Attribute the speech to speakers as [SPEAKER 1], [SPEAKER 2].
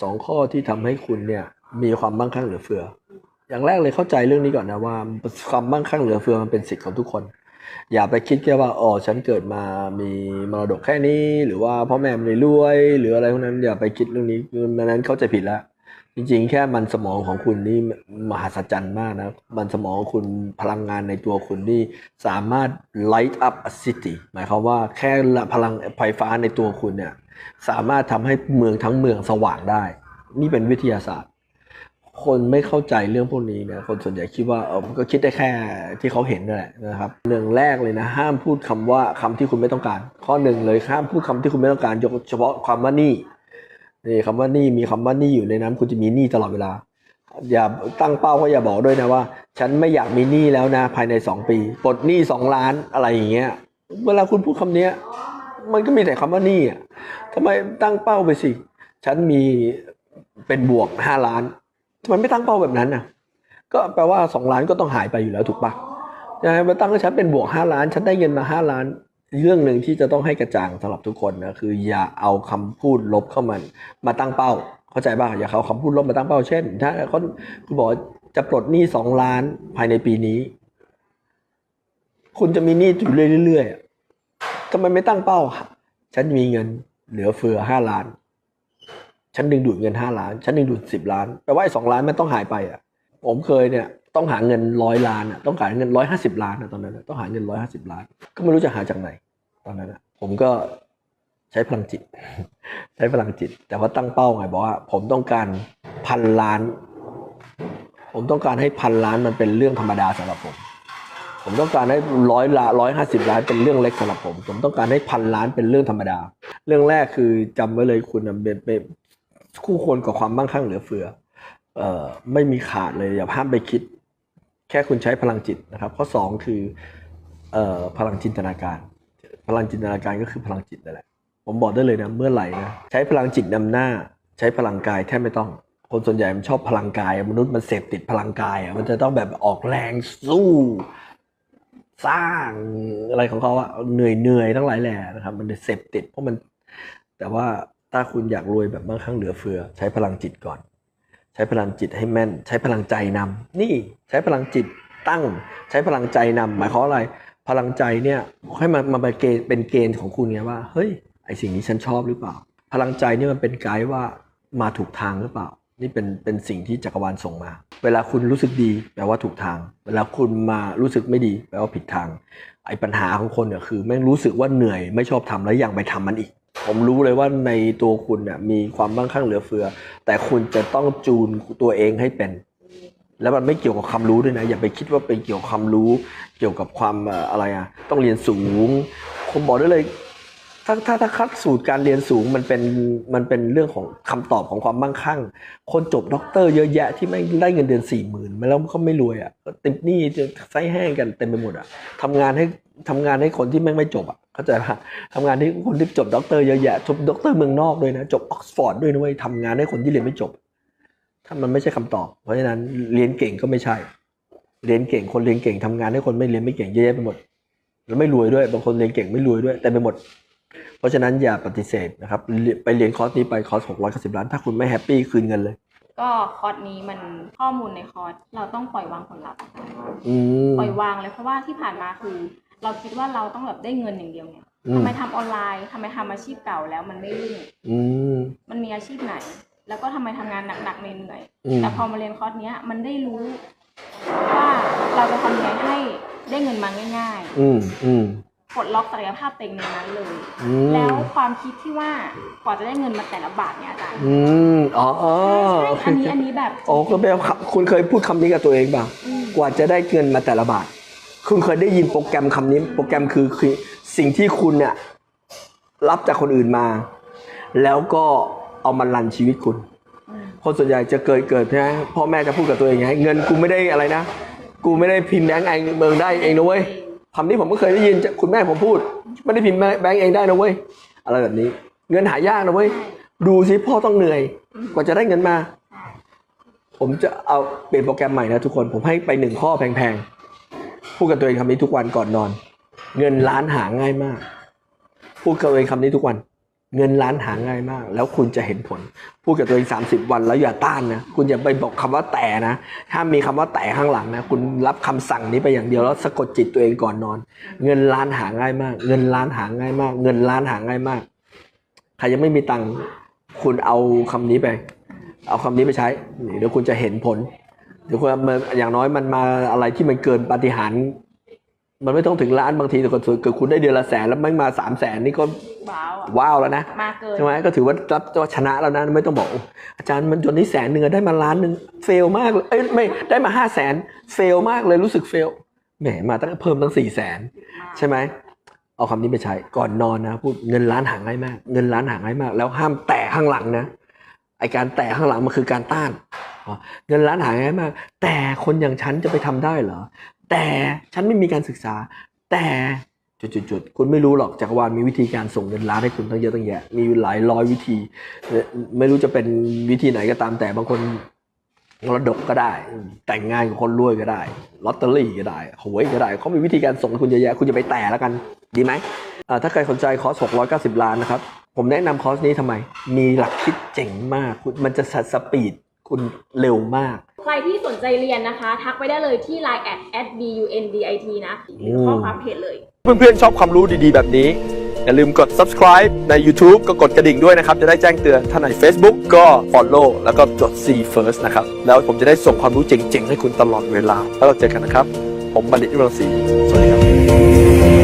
[SPEAKER 1] สองข้อที่ทำให้คุณเนี่ยมีความมั่งคั่งเหลือเฟือ อย่างแรกเลยเข้าใจเรื่องนี้ก่อนนะว่าความมั่งคั่งเหลือเฟือมันเป็นสิทธิ์ของทุกคน อย่าไปคิดแค่ว่าอ๋อฉันเกิดมามีมรดกแค่นี้ หรือว่าพ่อแม่ไม่รวย หรืออะไรพวกนั้นอย่าไปคิดเรื่องนี้มันนั้นเข้าใจผิดแล้วจริงๆ แค่มันสมองของคุณนี่มหัศจรรย์มากนะ มันสมองของคุณพลังงานในตัวคุณนี่สามารถ light up a city หมายความว่าแค่พลังไฟฟ้าในตัวคุณเนี่ย สามารถทำให้เมืองทั้งเมืองสว่างได้ นี่เป็นวิทยาศาสตร์ คนไม่เข้าใจเรื่องพวกนี้นะคนส่วนใหญ่คิดว่าเออก็คิดได้แค่ที่เขาเห็นนั่นแหละนะครับเรื่องแรกเลยนะ ห้ามพูดคำว่าคำที่คุณไม่ต้องการ ข้อหนึ่งเลยห้ามพูดคำที่คุณไม่ต้องการยกเฉพาะความว่านี่นี่คำว่านี่มีคำว่านี่อยู่ในนั้นคุณจะมีหนี้ตลอดเวลา อย่าตั้งเป้าก็อย่าบอกด้วยนะว่า ฉันไม่อยากมีหนี้แล้วนะภายในสองปีปลดหนี้สองล้านอะไรอย่างเงี้ยเวลาคุณพูดคำเนี้ย มันก็มีแต่คำว่านี้อะทำไมตั้งเป้าไปสิ ฉันมีเป็นบวกห้าล้านทำไมไม่ตั้งเป้าแบบนั้นน่ะ ก็แปลว่าสองล้านก็ต้องหายไปอยู่แล้วถูกปะใช่ไหมมาตั้งให้ฉันเป็นบวกห้าล้าน ฉันได้เงินมาห้าล้านเรื่องหนึ่งที่จะต้องให้กระจ่างสำหรับทุกคนนะคือ อย่าเอาคำพูดลบเข้ามามาตั้งเป้า เข้าใจป่ะอย่าเอาคำพูดลบมาตั้งเป้าเช่น ถ้าเขาคุณบอกจะปลดหนี้สองล้านภายในปีนี้ คุณจะมีหนี้อยู่เรื่อยๆ ทำไมไม่ตั้งเป้า ฉันมีเงินเหลือเฟือห้าล้าน ฉันดึงดูดเงินห้าล้าน ฉันดึงดูดสิบล้าน แปลว่าไอ้สองล้านมันต้องหายไปอะ ผมเคยเนี่ยต้องหาเงินร้อยล้านอะ ต้องหาเงินร้อยห้าสิบล้านอะตอนนั้นต้องหาเงินร้อยห้าสิบล้าน ก็ไม่รู้จะหาจากไหน ตอนนั้นอะ ผมก็ใช้พลังจิต ใช้พลังจิต แต่ว่าตั้งเป้าไงบอกว่า ผมต้องการพันล้าน ผมต้องการให้พันล้านมันเป็นเรื่องธรรมดาสำหรับผม ผมต้องการให้ร้อยละร้อยห้าสิบล้านเป็นเรื่องเล็กสำหรับผม ผมต้องการให้พันล้านเป็นเรื่องธรรมดา เรื่องแรกคือจำไว้เลยคุณเป็นเป็นคู่ควรกับความมั่งคั่งเหลือเฟือ เอ่อไม่มีขาดเลยอย่าห้ามไปคิด แค่คุณใช้พลังจิตนะครับ ข้อสองคือเอ่อพลังจินตนาการ พลังจินตนาการก็คือพลังจิตนั่นแหละ ผมบอกได้เลยนะเมื่อไหร่นะใช้พลังจิตนำหน้า ใช้พลังกายแทบไม่ต้องคนส่วนใหญ่มันชอบพลังกาย มนุษย์มันเสพติดพลังกายอะมันจะต้องแบบออกแรงสู้ สร้างอะไรของเขาอะเหนื่อยเหนื่อยทั้งหลายแหล่นะครับมันเสพติดเพราะมัน แต่ว่าถ้าคุณอยากรวยแบบมั่งคั่งเหลือเฟือ ใช้พลังจิตก่อน ใช้พลังจิตให้แม่น ใช้พลังใจนำนี่ใช้พลังจิตตั้ง ใช้พลังใจนำหมายความอะไร พลังใจเนี่ยให้มันมาเป็นเกณฑ์เป็นเกณฑ์ของคุณไงว่าเฮ้ยไอสิ่งนี้ฉันชอบหรือเปล่า พลังใจนี่มันเป็นไกด์ว่ามาถูกทางหรือเปล่า นี่เป็นเป็นสิ่งที่จักรวาลส่งมา เวลาคุณรู้สึกดีแปลว่าถูกทาง เวลาคุณมารู้สึกไม่ดีแปลว่าผิดทาง ไอ้ปัญหาของคนเนี่ยคือแม่งรู้สึกว่าเหนื่อยไม่ชอบทำแล้วยังไปทำมันอีก ผมรู้เลยว่าในตัวคุณเนี่ยมีความมั่งคั่งเหลือเฟือ แต่คุณจะต้องจูนตัวเองให้เป็น แล้วมันไม่เกี่ยวกับความรู้ด้วยนะ อย่าไปคิดว่าเป็นเกี่ยวกับความรู้ เกี่ยวกับความเอ่ออะไรอะต้องเรียนสูงผมบอกได้เลย ถ้าถ้าถ้าคัดสูตรการเรียนสูงมันเป็นมันเป็นเรื่องของคำตอบของความมั่งคั่ง คนจบด็อกเตอร์เยอะแยะที่ไม่ได้เงินเดือนสี่หมื่นแล้วเขาไม่รวยอะก็ติดหนี้จะไส้แห้งกันเต็มไปหมดอะทำงานให้ทำงานให้คนที่ไม่ไม่จบอะเข้าใจปะทำงานที่คนที่จบด็อกเตอร์เยอะแยะจบด็อกเตอร์เมืองนอกด้วยนะจบออกซฟอร์ดด้วยนะเว้ยทำงานให้คนที่เรียนไม่จบ ถ้ามันไม่ใช่คำตอบ เพราะฉะนั้นเรียนเก่งก็ไม่ใช่ เรียนเก่งคนเรียนเก่งทำงานให้คนไม่เรียนไม่เก่งเยอะแยะไปหมดแล้วไม่รวยด้วยบางคนเรียนเก่งไม่รวยด้วยแต่ไปหมด เพราะฉะนั้นอย่าปฏิเสธนะครับเรียนไปเรียนคอร์สนี้ไปคอร์สหกร้อยเก้าสิบล้าน ถ้าคุณไม่แฮปปี้คืนเงินเลย
[SPEAKER 2] ก็คอร์สนี้มันข้อมูลในคอร์สเราต้องปล่อยวางผลลัพธ์
[SPEAKER 1] อืม
[SPEAKER 2] ปล่อยวางเลยเพราะว่าที่ผ่านมาคือ เราคิดว่าเราต้องแบบได้เงินอย่างเดียวเนี่ย
[SPEAKER 1] อืม
[SPEAKER 2] ทำไมทำออนไลน์ทำไมทำอาชีพเก่าแล้วมันไม่รุ่ง
[SPEAKER 1] อืม
[SPEAKER 2] มันมีอาชีพไหน แล้วก็ทำไมทำงานหนักๆเหนื่อย
[SPEAKER 1] อืม
[SPEAKER 2] ๆแต่พอมาเรียนคอร์สเนี้ยมันได้รู้ว่าเราจะทำยังไงให้ได้เงินมาง่าย
[SPEAKER 1] อืมอืม
[SPEAKER 2] ๆ ปลดล็อกศักยภาพเต็งในนั้นเลย
[SPEAKER 1] อืม
[SPEAKER 2] แล้วความคิดที่ว่ากว่าจะได้เงินมาแต่ละบาทเนี่ยอาจารย์
[SPEAKER 1] อืมอ๋ออ๋อ
[SPEAKER 2] ใช่อันนี้อันนี้แบบ
[SPEAKER 1] โอ้ก็แปลว่าคุณเคยพูดคำนี้กับตัวเองเปล่า
[SPEAKER 2] อืม
[SPEAKER 1] กว่าจะได้เงินมาแต่ละบาท คุณเคยได้ยินโปรแกรมคำนี้ โปรแกรมคือคือสิ่งที่คุณเนี่ยรับจากคนอื่นมา แล้วก็เอามารันชีวิตคุณ
[SPEAKER 2] อืม
[SPEAKER 1] คนส่วนใหญ่จะเกิดเกิดใช่ไหมพ่อแม่จะพูดกับตัวเองไงเงินกูไม่ได้อะไรนะ กูไม่ได้พิมพ์แบงก์เองเบิงได้เองนะเว้ย คำนี้ผมก็เคยได้ยินคุณแม่ผมพูด ไม่ได้พิมพ์แบงก์เองได้นะเว้ยอะไรแบบนี้ เงินหายากนะเว้ยดูสิพ่อต้องเหนื่อย กว่าจะได้เงินมา ผมจะเอาเปลี่ยนโปรแกรมใหม่นะทุกคนผมให้ไปหนึ่งข้อแพงๆพูดกับตัวเองคำนี้ทุกวันก่อนนอน เงินล้านหาง่ายมากพูดกับตัวเองคำนี้ทุกวัน เงินล้านหาง่ายมาก แล้วคุณจะเห็นผล พูดกับตัวเองสามสิบวันแล้วอย่าต้านนะ คุณอย่าไปบอกคำว่าแต่นะ ถ้ามีคำว่าแต่ข้างหลังนะ คุณรับคำสั่งนี้ไปอย่างเดียวแล้วสะกดจิตตัวเองก่อนนอน เงินล้านหาง่ายมาก เงินล้านหาง่ายมาก เงินล้านหาง่ายมาก ใครยังไม่มีตังค์คุณเอาคำนี้ไป เอาคำนี้ไปใช้ เดี๋ยวคุณจะเห็นผล เดี๋ยวคุณมันอย่างน้อยมันมาอะไรที่มันเกินปฏิหาร มันไม่ต้องถึงล้านบางทีแต่ก็เกิดคุณได้เดือนละแสนแล้วไม่มาสามแสนนี่ก็
[SPEAKER 2] ว้าวอะ
[SPEAKER 1] ว้าวแล้วนะ
[SPEAKER 2] มาเกิน
[SPEAKER 1] ใช่ไหมก็ถือว่ารับว่าชนะแล้วนะไม่ต้องบอกโอ้อาจารย์มันจนนี้แสนหนึ่งอะได้มาล้านหนึ่งเฟลมากเลยเอ้ยไม่ได้มาห้าแสนเฟลมากเลยรู้สึกเฟลแหมมาตั้งเพิ่มตั้งสี่แสนใช่ไหมเอาคำนี้ไปใช้ก่อนนอนนะพูดเงินล้านหาง่ายมาก เงินล้านหาง่ายมาก แล้วห้ามแตะข้างหลังนะไอการแตะข้างหลังมันคือการต้านอ๋อเงินล้านหาง่ายมาก แต่คนอย่างฉันจะไปทำได้เหรอแต่ฉันไม่มีการศึกษา แต่ จุดๆๆคุณไม่รู้หรอกจักรวาลมีวิธีการส่งเงินล้านให้คุณตั้งเยอะตั้งแยะมีหลายร้อยวิธี ไม่รู้จะเป็นวิธีไหนก็ตามแต่บางคนมรดกก็ได้ แต่งงานกับคนรวยก็ได้ลอตเตอรี่ก็ได้หวยก็ได้เขามีวิธีการส่งให้คุณเยอะแยะคุณจะไปแต่แล้วกันดีไหมเอ่อถ้าใครสนใจคอร์ส690 ล้านนะครับ ผมแนะนำคอร์สนี้ทำไม มีหลักคิดเจ๋งมากคุณมันจะสปีดคุณเร็วมาก
[SPEAKER 2] ใครที่สนใจเรียนนะคะ ทักไปได้เลยที่ line at at bundit นะหรือข้อความเพจเลย
[SPEAKER 1] เพื่อนๆชอบความรู้ดีๆ แบบนี้ อย่าลืมกด subscribe ใน YouTube ก็กดกระดิ่งด้วยนะครับ จะได้แจ้งเตือนถ้าไหน Facebook ก็ follow แล้วก็กด see first นะครับ แล้วผมจะได้ส่งความรู้เจ๋งๆ ให้คุณตลอดเวลา แล้วเราเจอกันนะครับ ผมบัณฑิตยุรังศรีสวัสดีครับ